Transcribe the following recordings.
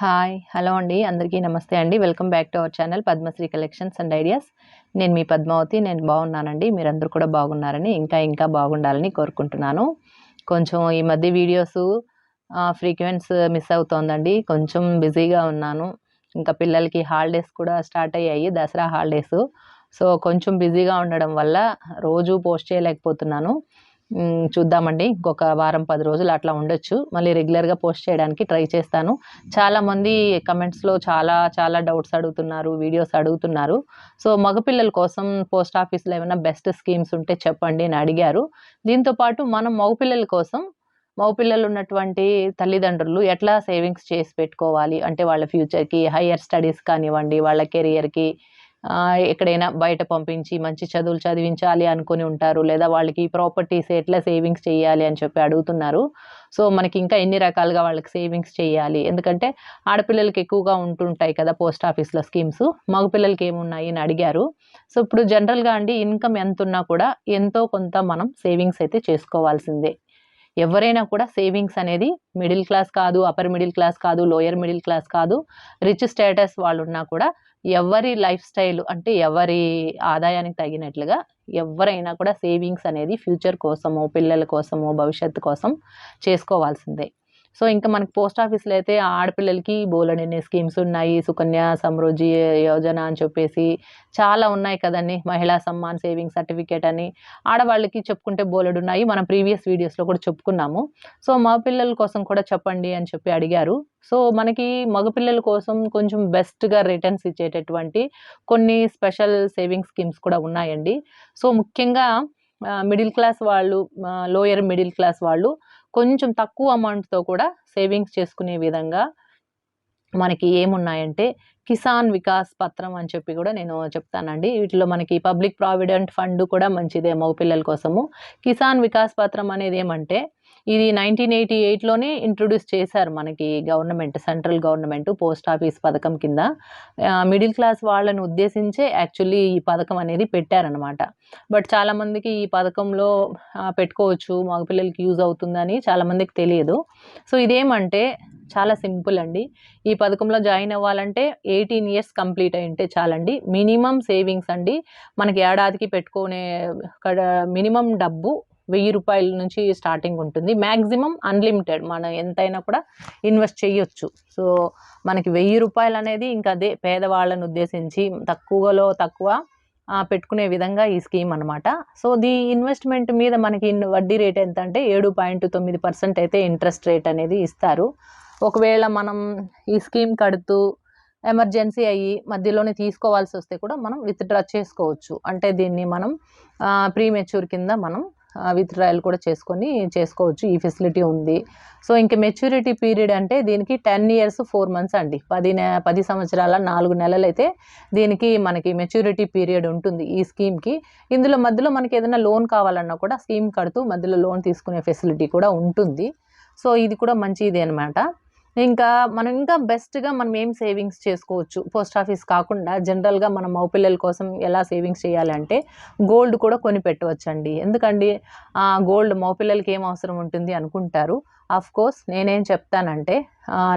Hi hello అండి. అందరికీ నమస్తే అండి. Welcome back to our channel Padmashri collections and ideas. నేను మీ పద్మావతి నేను బాగున్నానండి. మీరందరూ కూడా బాగున్నారని ఇంకా ఇంకా బాగుండాలని కోరుకుంటున్నాను. కొంచెం ఈ మధ్య వీడియోస్ ఫ్రీక్వెన్స్ మిస్ అవుతోందండి. కొంచెం బిజీగా ఉన్నాను. ఇంకా పిల్లలకి హాలిడేస్ కూడా స్టార్ట్ అయ్యాయి దసరా హాలిడేస్ సో కొంచెం బిజీగా ఉండడం వల్ల రోజు పోస్ట్ చేయలేకపోతున్నాను. చూద్దామండి. ఇంకొక వారం పది రోజులు అట్లా ఉండొచ్చు. మళ్ళీ రెగ్యులర్గా పోస్ట్ చేయడానికి ట్రై చేస్తాను. చాలామంది కమెంట్స్లో చాలా చాలా డౌట్స్ అడుగుతున్నారు వీడియోస్ అడుగుతున్నారు. సో మగపిల్లల కోసం పోస్ట్ ఆఫీస్లో ఏమైనా బెస్ట్ స్కీమ్స్ ఉంటే చెప్పండి అని అడిగారు. దీంతోపాటు మనం మగపిల్లల కోసం మగపిల్లలు ఉన్నటువంటి తల్లిదండ్రులు ఎట్లా సేవింగ్స్ చేసి పెట్టుకోవాలి? అంటే వాళ్ళ ఫ్యూచర్కి హయ్యర్ స్టడీస్ కానివ్వండి వాళ్ళ కెరియర్కి ఎక్కడైనా బయట పంపించి మంచి చదువులు చదివించాలి అనుకుని ఉంటారు లేదా వాళ్ళకి ప్రాపర్టీస్ ఎట్లా సేవింగ్స్ చేయాలి అని చెప్పి అడుగుతున్నారు. సో మనకి ఇంకా ఎన్ని రకాలుగా వాళ్ళకి సేవింగ్స్ చేయాలి? ఎందుకంటే ఆడపిల్లలకి ఎక్కువగా ఉంటుంటాయి కదా పోస్ట్ ఆఫీస్లో స్కీమ్స్. మగపిల్లలకి ఏమున్నాయి అని అడిగారు. సో ఇప్పుడు జనరల్గా అండి ఇన్కమ్ ఎంత ఉన్నా కూడా ఎంతో కొంత మనం సేవింగ్స్ అయితే చేసుకోవాల్సిందే. ఎవరైనా కూడా సేవింగ్స్ అనేది మిడిల్ క్లాస్ కాదు అప్పర్ మిడిల్ క్లాస్ కాదు లోయర్ మిడిల్ క్లాస్ కాదు రిచ్ స్టేటస్ వాళ్ళు ఉన్నా కూడా ఎవరి లైఫ్ స్టైల్ అంటే ఎవరి ఆదాయానికి తగినట్లుగా ఎవరైనా కూడా సేవింగ్స్ అనేది ఫ్యూచర్ కోసమో పిల్లల కోసమో భవిష్యత్తు కోసం చేసుకోవాల్సిందే. సో ఇంకా మనకి పోస్ట్ ఆఫీస్లో అయితే ఆడపిల్లలకి బోలెడన్ని స్కీమ్స్ ఉన్నాయి. సుకన్య సమృద్ధి యోజన అని చెప్పేసి చాలా ఉన్నాయి కదండి. మహిళా సమ్మాన్ సేవింగ్ సర్టిఫికేట్ అని ఆడవాళ్ళకి చెప్పుకుంటే బోలెడు ఉన్నాయి. మనం ప్రీవియస్ వీడియోస్లో కూడా చెప్పుకున్నాము. సో మా పిల్లల కోసం కూడా చెప్పండి అని చెప్పి అడిగారు. సో మనకి మగపిల్లల కోసం కొంచెం బెస్ట్గా రిటర్న్స్ ఇచ్చేటటువంటి కొన్ని స్పెషల్ సేవింగ్ స్కీమ్స్ కూడా ఉన్నాయండి. సో ముఖ్యంగా మిడిల్ క్లాస్ వాళ్ళు లోయర్ మిడిల్ క్లాస్ వాళ్ళు కొంచెం తక్కువ అమౌంట్తో కూడా సేవింగ్స్ చేసుకునే విధంగా మనకి ఏమున్నాయంటే కిసాన్ వికాస్ పత్రం అని చెప్పి కూడా నేను చెప్తానండి. వీటిలో మనకి పబ్లిక్ ప్రావిడెంట్ ఫండ్ కూడా మంచిదే మగపిల్లల కోసము. కిసాన్ వికాస్ పత్రం అనేది ఏమంటే ఇది నైన్టీన్ ఎయిటీ ఎయిట్లోనే ఇంట్రొడ్యూస్ చేశారు మనకి government central government post office పథకం కింద. మిడిల్ క్లాస్ వాళ్ళని ఉద్దేశించే యాక్చువల్లీ ఈ పథకం అనేది పెట్టారనమాట బట్ చాలామందికి ఈ పథకంలో పెట్టుకోవచ్చు మగపిల్లలకి యూజ్ అవుతుందని చాలామందికి తెలియదు. సో ఇదేమంటే చాలా సింపుల్ అండి. ఈ పథకంలో జాయిన్ అవ్వాలంటే ఎయిటీన్ ఇయర్స్ కంప్లీట్ అయి ఉంటే చాలండి. మినిమం సేవింగ్స్ అండి. మనకి ఏడాదికి పెట్టుకునే మినిమం డబ్బు వెయ్యి రూపాయల నుంచి స్టార్టింగ్ ఉంటుంది. మ్యాక్సిమం అన్లిమిటెడ్ మనం ఎంతైనా కూడా ఇన్వెస్ట్ చేయొచ్చు. సో మనకి వెయ్యి రూపాయలు అనేది ఇంకా అదే పేదవాళ్ళను ఉద్దేశించి తక్కువలో తక్కువ పెట్టుకునే విధంగా ఈ స్కీమ్ అనమాట సో దీ ఇన్వెస్ట్మెంట్ మీద మనకి ఇన్- వడ్డీ రేట్ ఎంత అంటే ఏడు పాయింట్ తొమ్మిది పర్సెంట్ అయితే ఇంట్రెస్ట్ రేట్ అనేది ఇస్తారు. ఒకవేళ మనం ఈ స్కీమ్ కడుతూ ఎమర్జెన్సీ అయ్యి మధ్యలోనే తీసుకోవాల్సి వస్తే కూడా మనం విత్డ్రా చేసుకోవచ్చు. అంటే దీన్ని మనం ప్రీమెచ్యూర్ కింద మనం విత్డ్రాయల్ కూడా చేసుకొని చేసుకోవచ్చు. ఈ ఫెసిలిటీ ఉంది. సో ఇంక మెచ్యూరిటీ పీరియడ్ అంటే దీనికి టెన్ ఇయర్స్ ఫోర్ మంత్స్ అండి. పది నె పది సంవత్సరాల నాలుగు నెలలు అయితే దీనికి మనకి మెచ్యూరిటీ పీరియడ్ ఉంటుంది ఈ స్కీమ్కి ఇందులో మధ్యలో మనకి ఏదైనా లోన్ కావాలన్నా కూడా స్కీమ్ కడుతూ మధ్యలో లోన్ తీసుకునే ఫెసిలిటీ కూడా ఉంటుంది. సో ఇది కూడా మంచిది అనమాట ఇంకా మనం ఇంకా బెస్ట్గా మనం ఏం సేవింగ్స్ చేసుకోవచ్చు? పోస్ట్ ఆఫీస్ కాకుండా జనరల్గా మనం మౌపిల్లల కోసం ఎలా సేవింగ్స్ చేయాలంటే గోల్డ్ కూడా కొని పెట్టవచ్చండి. ఎందుకండి? గోల్డ్ మౌపిల్లలకి ఏం అవసరం ఉంటుంది అనుకుంటారు? ఆఫ్ కోర్స్ నేనేం చెప్తానంటే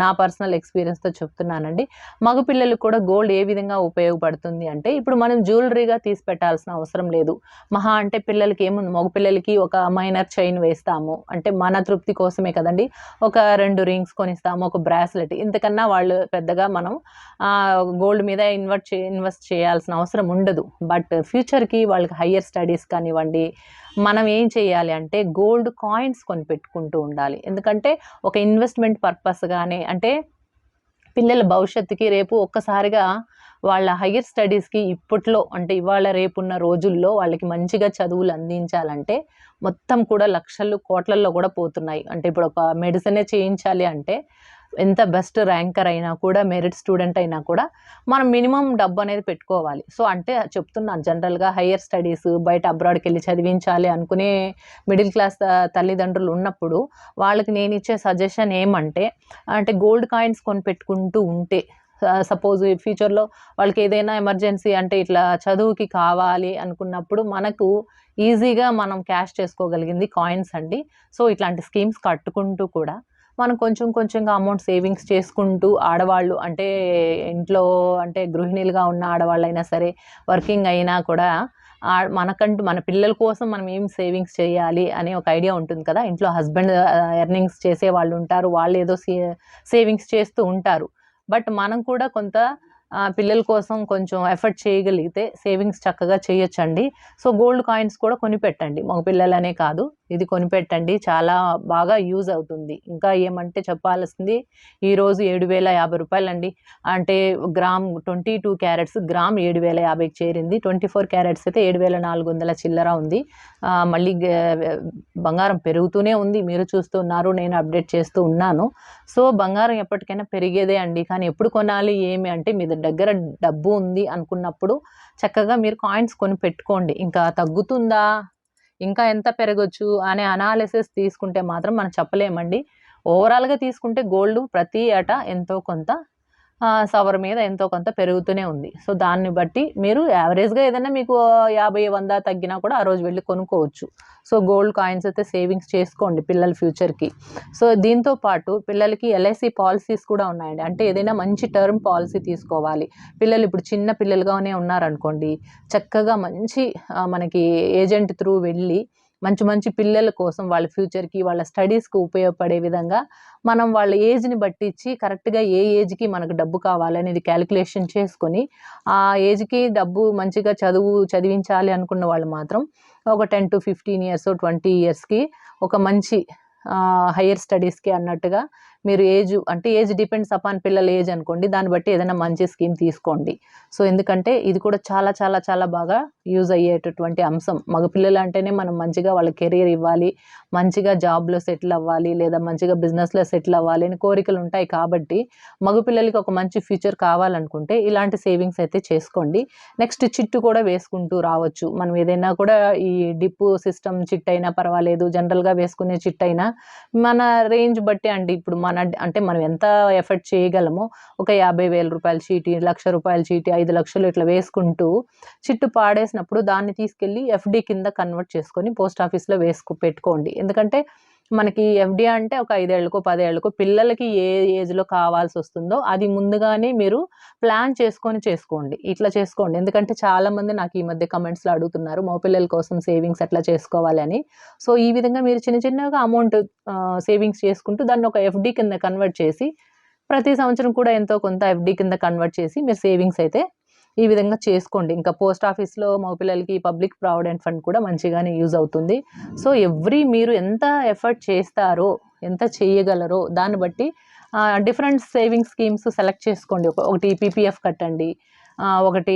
నా పర్సనల్ ఎక్స్పీరియన్స్తో చెప్తున్నానండి. మగపిల్లలకు కూడా గోల్డ్ ఏ విధంగా ఉపయోగపడుతుంది అంటే ఇప్పుడు మనం జ్యువెలరీగా తీసి పెట్టాల్సిన అవసరం లేదు. మహా అంటే పిల్లలకి ఏముంది? మగపిల్లలకి ఒక మైనర్ చైన్ వేస్తాము. అంటే మన తృప్తి కోసమే కదండి. ఒక రెండు రింగ్స్ కొనిస్తాము ఒక బ్రాస్లెట్ ఇంతకన్నా వాళ్ళు పెద్దగా మనం గోల్డ్ మీద ఇన్వెస్ట్ చే ఇన్వెస్ట్ చేయాల్సిన అవసరం ఉండదు. బట్ ఫ్యూచర్కి వాళ్ళకి హయ్యర్ స్టడీస్ కానివ్వండి మనం ఏం చేయాలి అంటే గోల్డ్ కాయిన్స్ కొని పెట్టుకుంటూ ఉండాలి. ఎందుకంటే ఒక ఇన్వెస్ట్మెంట్ పర్పస్ కానీ అంటే పిల్లల భవిష్యత్తుకి రేపు ఒక్కసారిగా వాళ్ళ హయ్యర్ స్టడీస్కి ఇప్పట్లో అంటే ఇవాళ రేపున్న రోజుల్లో వాళ్ళకి మంచిగా చదువులు అందించాలంటే మొత్తం కూడా లక్షలు కోట్లల్లో కూడా పోతున్నాయి. అంటే ఇప్పుడు ఒక మెడిసినే చేయించాలి అంటే ఎంత బెస్ట్ ర్యాంకర్ అయినా కూడా మెరిట్ స్టూడెంట్ అయినా కూడా మనం మినిమం డబ్బు అనేది పెట్టుకోవాలి. సో అంటే చెప్తున్నాను జనరల్గా హయ్యర్ స్టడీస్ బయట అబ్రాడ్కి వెళ్ళి చదివించాలి అనుకునే మిడిల్ క్లాస్ తల్లిదండ్రులు ఉన్నప్పుడు వాళ్ళకి నేను ఇచ్చే సజెషన్ ఏమంటే అంటే గోల్డ్ కాయిన్స్ కొని పెట్టుకుంటూ ఉంటే సపోజ్ ఫ్యూచర్లో వాళ్ళకి ఏదైనా ఎమర్జెన్సీ అంటే ఇట్లా చదువుకి కావాలి అనుకున్నప్పుడు మనకు ఈజీగా మనం క్యాష్ చేసుకోగలిగింది కాయిన్స్ అండి. సో ఇట్లాంటి స్కీమ్స్ కట్టుకుంటూ కూడా మనం కొంచెం కొంచెంగా అమౌంట్ సేవింగ్స్ చేసుకుంటూ ఆడవాళ్ళు అంటే ఇంట్లో అంటే గృహిణీలుగా ఉన్న ఆడవాళ్ళైనా సరే వర్కింగ్ అయినా కూడా మనకంటూ మన పిల్లల కోసం మనం ఏం సేవింగ్స్ చేయాలి అనే ఒక ఐడియా ఉంటుంది కదా. ఇంట్లో హస్బెండ్ ఎర్నింగ్స్ చేసే వాళ్ళు ఉంటారు వాళ్ళు ఏదో సేవింగ్స్ చేస్తూ ఉంటారు. బట్ మనం కూడా కొంత పిల్లల కోసం కొంచెం ఎఫర్ట్ చేయగలిగితే సేవింగ్స్ చక్కగా చేయొచ్చండి. సో గోల్డ్ కాయిన్స్ కూడా కొనిపెట్టండి. మగ పిల్లలనే కాదు ఇది కొనిపెట్టండి. చాలా బాగా యూజ్ అవుతుంది. ఇంకా ఏమంటే చెప్పాల్సింది ఈరోజు ఏడు వేల యాభై రూపాయలండి. అంటే gram twenty two carats gram ఏడు వేల యాభైకి చేరింది. ట్వంటీ ఫోర్ క్యారెట్స్ అయితే ఏడు వేల నాలుగు వందల చిల్లర ఉంది. మళ్ళీ బంగారం పెరుగుతూనే ఉంది. మీరు చూస్తున్నారు నేను అప్డేట్ చేస్తూ ఉన్నాను. సో బంగారం ఎప్పటికైనా పెరిగేదే అండి. కానీ ఎప్పుడు కొనాలి ఏమి అంటే మీ దగ్గర డబ్బు ఉంది అనుకున్నప్పుడు చక్కగా మీరు కాయిన్స్ కొని పెట్టుకోండి. ఇంకా తగ్గుతుందా? ఇంకా ఎంత పెరగచ్చు? అనే అనాలిసిస్ తీసుకుంటే మాత్రం మనం చెప్పలేమండి. ఓవరాల్గా తీసుకుంటే గోల్డ్ ప్రతి ఏటా ఎంతో కొంత సవర్ మీద ఎంతో కొంత పెరుగుతూనే ఉంది. సో దాన్ని బట్టి మీరు యావరేజ్గా ఏదైనా మీకు యాభై వంద తగ్గినా కూడా ఆ రోజు వెళ్ళి కొనుక్కోవచ్చు. సో గోల్డ్ కాయిన్స్ అయితే సేవింగ్స్ చేసుకోండి పిల్లల ఫ్యూచర్కి. సో దీంతో పాటు పిల్లలకి ఎల్ఐసి పాలసీస్ కూడా ఉన్నాయండి. అంటే ఏదైనా మంచి టర్మ్ పాలసీ తీసుకోవాలి. పిల్లలు ఇప్పుడు చిన్న పిల్లలుగానే ఉన్నారనుకోండి చక్కగా మంచి మనకి ఏజెంట్ త్రూ వెళ్ళి మంచి మంచి పిల్లల కోసం వాళ్ళ ఫ్యూచర్కి వాళ్ళ స్టడీస్కి ఉపయోగపడే విధంగా మనం వాళ్ళ ఏజ్ని బట్టించి కరెక్ట్గా ఏ ఏజ్కి మనకు డబ్బు కావాలనేది క్యాలిక్యులేషన్ చేసుకొని ఆ ఏజ్కి డబ్బు మంచిగా చదువు చదివించాలి అనుకున్న వాళ్ళు మాత్రం ఒక ten to fifteen years twenty ఇయర్స్కి ఒక మంచి హయ్యర్ స్టడీస్కి అన్నట్టుగా మీరు ఏజ్ అంటే ఏజ్ డిపెండ్స్ అపాన్ పిల్లల ఏజ్ అనుకోండి దాన్ని బట్టి ఏదైనా మంచి స్కీమ్ తీసుకోండి. సో ఎందుకంటే ఇది కూడా చాలా చాలా చాలా బాగా యూజ్ అయ్యేటటువంటి అంశం. మగపిల్లలు అంటేనే మనం మంచిగా వాళ్ళ కెరీర్ ఇవ్వాలి మంచిగా జాబ్లో సెటిల్ అవ్వాలి లేదా మంచిగా బిజినెస్లో సెటిల్ అవ్వాలి అని కోరికలు ఉంటాయి కాబట్టి మగపిల్లలకి ఒక మంచి ఫ్యూచర్ కావాలనుకుంటే ఇలాంటి సేవింగ్స్ అయితే చేసుకోండి. నెక్స్ట్ చిట్టు కూడా వేసుకుంటూ రావచ్చు. మనం ఏదైనా కూడా ఈ డిప్పు సిస్టమ్ చిట్ అయినా పర్వాలేదు జనరల్గా వేసుకునే చిట్ అయినా మన రేంజ్ బట్టి అండి. ఇప్పుడు మన అంటే మనం ఎంత ఎఫర్ట్ చేయగలమో ఒక యాభై వేల రూపాయల చీటీ లక్ష రూపాయల చీటీ ఐదు లక్షలు ఇట్లా వేసుకుంటూ చిట్టు పాడేసినప్పుడు దాన్ని తీసుకెళ్ళి ఎఫ్డి కింద కన్వర్ట్ చేసుకొని పోస్ట్ ఆఫీస్లో వేసుకు పెట్టుకోండి. ఎందుకంటే మనకి ఎఫ్డి అంటే ఒక ఐదేళ్ళకు పదేళ్ళకు పిల్లలకి ఏ ఏజ్లో కావాల్సి వస్తుందో అది ముందుగానే మీరు ప్లాన్ చేసుకొని చేసుకోండి. ఇట్లా చేసుకోండి. ఎందుకంటే చాలామంది నాకు ఈ మధ్య కమెంట్స్లో అడుగుతున్నారు మా పిల్లల కోసం సేవింగ్స్ ఎట్లా చేసుకోవాలి అని. సో ఈ విధంగా మీరు చిన్న చిన్నగా అమౌంట్ సేవింగ్స్ చేసుకుంటూ దాన్ని ఒక ఎఫ్డి కింద కన్వర్ట్ చేసి ప్రతి సంవత్సరం కూడా ఎంతో కొంత ఎఫ్డి కింద కన్వర్ట్ చేసి మీరు సేవింగ్స్ అయితే ఈ విధంగా చేసుకోండి. ఇంకా పోస్ట్ ఆఫీస్లో మా పిల్లలకి పబ్లిక్ ప్రావిడెంట్ ఫండ్ కూడా మంచిగానే యూజ్ అవుతుంది. సో ఎవ్రీ మీరు ఎంత ఎఫర్ట్ చేస్తారో ఎంత చేయగలరో దాన్ని బట్టి డిఫరెంట్ సేవింగ్ స్కీమ్స్ సెలెక్ట్ చేసుకోండి. ఒక- ఒకటి పీపీఎఫ్ కట్టండి ఒకటి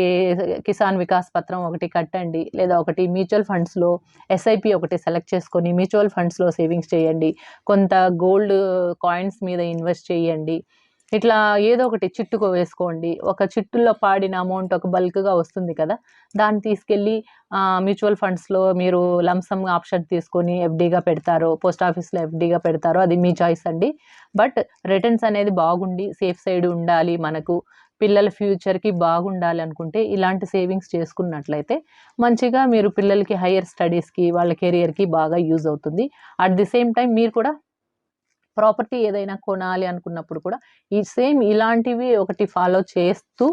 కిసాన్ వికాస్ పత్రం ఒకటి కట్టండి లేదా ఒకటి మ్యూచువల్ ఫండ్స్లో ఎస్ఐపి ఒకటి సెలెక్ట్ చేసుకొని మ్యూచువల్ ఫండ్స్లో సేవింగ్స్ చేయండి. కొంత గోల్డ్ కాయిన్స్ మీద ఇన్వెస్ట్ చేయండి. ఇట్లా ఏదో ఒకటి చిట్టుకు వేసుకోండి. ఒక చిట్టులో పాడిన అమౌంట్ ఒక బల్క్గా వస్తుంది కదా దాన్ని తీసుకెళ్ళి మ్యూచువల్ ఫండ్స్లో మీరు లంసమ్ ఆప్షన్ తీసుకొని ఎఫ్డీగా పెడతారో పోస్ట్ ఆఫీస్లో ఎఫ్డీగా పెడతారో అది మీ చాయిస్ అండి. బట్ రిటర్న్స్ అనేది బాగుండి సేఫ్ సైడ్ ఉండాలి మనకు. పిల్లల ఫ్యూచర్కి బాగుండాలి అనుకుంటే ఇలాంటి సేవింగ్స్ చేసుకున్నట్లయితే మంచిగా మీరు పిల్లలకి హయ్యర్ స్టడీస్కి వాళ్ళ కెరియర్కి బాగా యూజ్ అవుతుంది. అట్ ది సేమ్ టైం మీరు కూడా ప్రాపర్టీ ఏదైనా కొనాలి అనుకున్నప్పుడు కూడా ఈ సేమ్ ఇలాంటివి ఒకటి ఫాలో చేస్తూ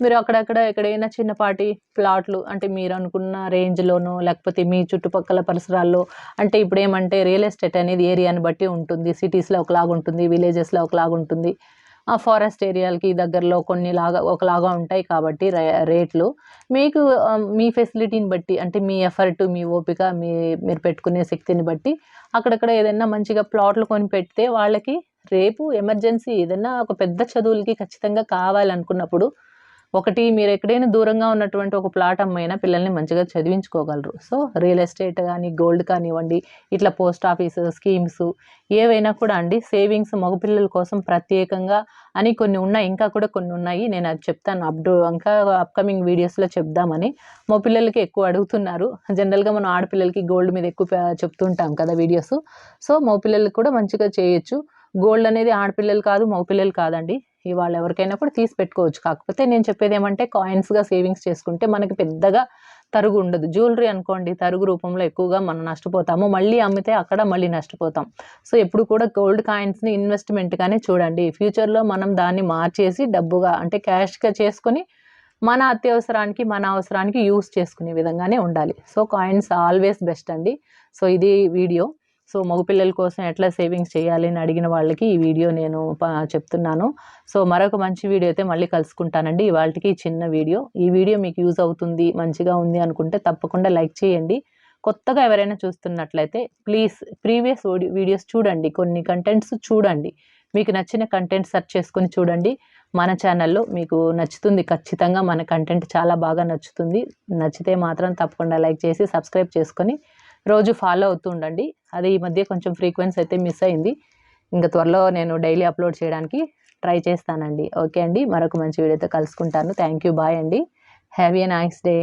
మీరు అక్కడక్కడ ఎక్కడైనా చిన్నపాటి ప్లాట్లు అంటే మీరు అనుకున్న రేంజ్లోనో లేకపోతే మీ చుట్టుపక్కల పరిసరాల్లో అంటే ఇప్పుడు ఏమంటే రియల్ ఎస్టేట్ అనేది ఏరియాని బట్టి ఉంటుంది. సిటీస్లో ఒకలాగా ఉంటుంది విలేజెస్లో ఒకలాగా ఉంటుంది ఆ ఫారెస్ట్ ఏరియాలకి దగ్గరలో కొన్ని లాగా ఒకలాగా ఉంటాయి కాబట్టి రే- రేట్లు. మీకు మీ ఫెసిలిటీని బట్టి అంటే మీ ఎఫర్ట్ మీ ఓపిక మీ మీరు పెట్టుకునే శక్తిని బట్టి అక్కడక్కడ ఏదైనా మంచిగా ప్లాట్లు కొని పెడితే వాళ్ళకి రేపు ఎమర్జెన్సీ ఏదైనా ఒక పెద్ద చదువులకి ఖచ్చితంగా కావాలనుకున్నప్పుడు ఒకటి మీరు ఎక్కడైనా దూరంగా ఉన్నటువంటి ఒక ప్లాట్ అమ్మైనా పిల్లల్ని మంచిగా చదివించుకోగలరు. సో రియల్ ఎస్టేట్ కానీ గోల్డ్ కానివ్వండి ఇట్లా పోస్ట్ ఆఫీస్ స్కీమ్స్ ఏవైనా కూడా అండి సేవింగ్స్ మగపిల్లల కోసం ప్రత్యేకంగా అని కొన్ని ఉన్నాయి ఇంకా కూడా కొన్ని ఉన్నాయి. నేను అది చెప్తాను. అప్డో ఇంకా అప్కమింగ్ వీడియోస్లో చెప్దామని. మా పిల్లలకి ఎక్కువ అడుగుతున్నారు. జనరల్గా మనం ఆడపిల్లలకి గోల్డ్ మీద ఎక్కువ చెప్తుంటాం కదా వీడియోస్ సో మా పిల్లలకి కూడా మంచిగా చేయొచ్చు. గోల్డ్ అనేది ఆడపిల్లలు కాదు మగ పిల్లలు కాదండి. ఇవాళ ఎవరికైనా కూడా తీసి పెట్టుకోవచ్చు. కాకపోతే నేను చెప్పేది ఏమంటే కాయిన్స్గా సేవింగ్స్ చేసుకుంటే మనకి పెద్దగా తరుగు ఉండదు. జ్యువెలరీ అనుకోండి తరుగు రూపంలో ఎక్కువగా మనం నష్టపోతాము. మళ్ళీ అమ్మితే అక్కడ మళ్ళీ నష్టపోతాం. సో ఎప్పుడు కూడా గోల్డ్ కాయిన్స్ని ఇన్వెస్ట్మెంట్గానే చూడండి. ఫ్యూచర్లో మనం దాన్ని మార్చేసి డబ్బుగా అంటే క్యాష్గా చేసుకొని మన అత్యవసరానికి మన అవసరానికి యూస్ చేసుకునే విధంగానే ఉండాలి. సో కాయిన్స్ ఆల్వేస్ బెస్ట్ అండి. సో ఇది వీడియో. సో మగపిల్లల కోసం ఎట్లా సేవింగ్స్ చేయాలి అని అడిగిన వాళ్ళకి ఈ వీడియో నేను ప- చెప్తున్నాను. సో మరొక మంచి వీడియో అయితే మళ్ళీ కలుసుకుంటానండి. ఇవాళకి చిన్న వీడియో. ఈ వీడియో మీకు యూజ్ అవుతుంది మంచిగా ఉంది అనుకుంటే తప్పకుండా లైక్ చేయండి. కొత్తగా ఎవరైనా చూస్తున్నట్లయితే ప్లీజ్ ప్రీవియస్ వీడియోస్ చూడండి. కొన్ని కంటెంట్స్ చూడండి. మీకు నచ్చిన కంటెంట్ సెర్చ్ చేసుకొని చూడండి. మన ఛానల్లో మీకు నచ్చుతుంది ఖచ్చితంగా. మన కంటెంట్ చాలా బాగా నచ్చుతుంది. నచ్చితే మాత్రం తప్పకుండా లైక్ చేసి సబ్స్క్రైబ్ చేసుకొని రోజు ఫాలో అవుతూ ఉండండి అది ఈ మధ్య కొంచెం ఫ్రీక్వెన్సీ అయితే మిస్ అయింది. ఇంకా త్వరలో నేను డైలీ అప్లోడ్ చేయడానికి ట్రై చేస్తానండి. ఓకే అండి. మరొక మంచి వీడియోతో కలుసుకుంటాను. థ్యాంక్ యూ బాయ్ అండి. Have a nice day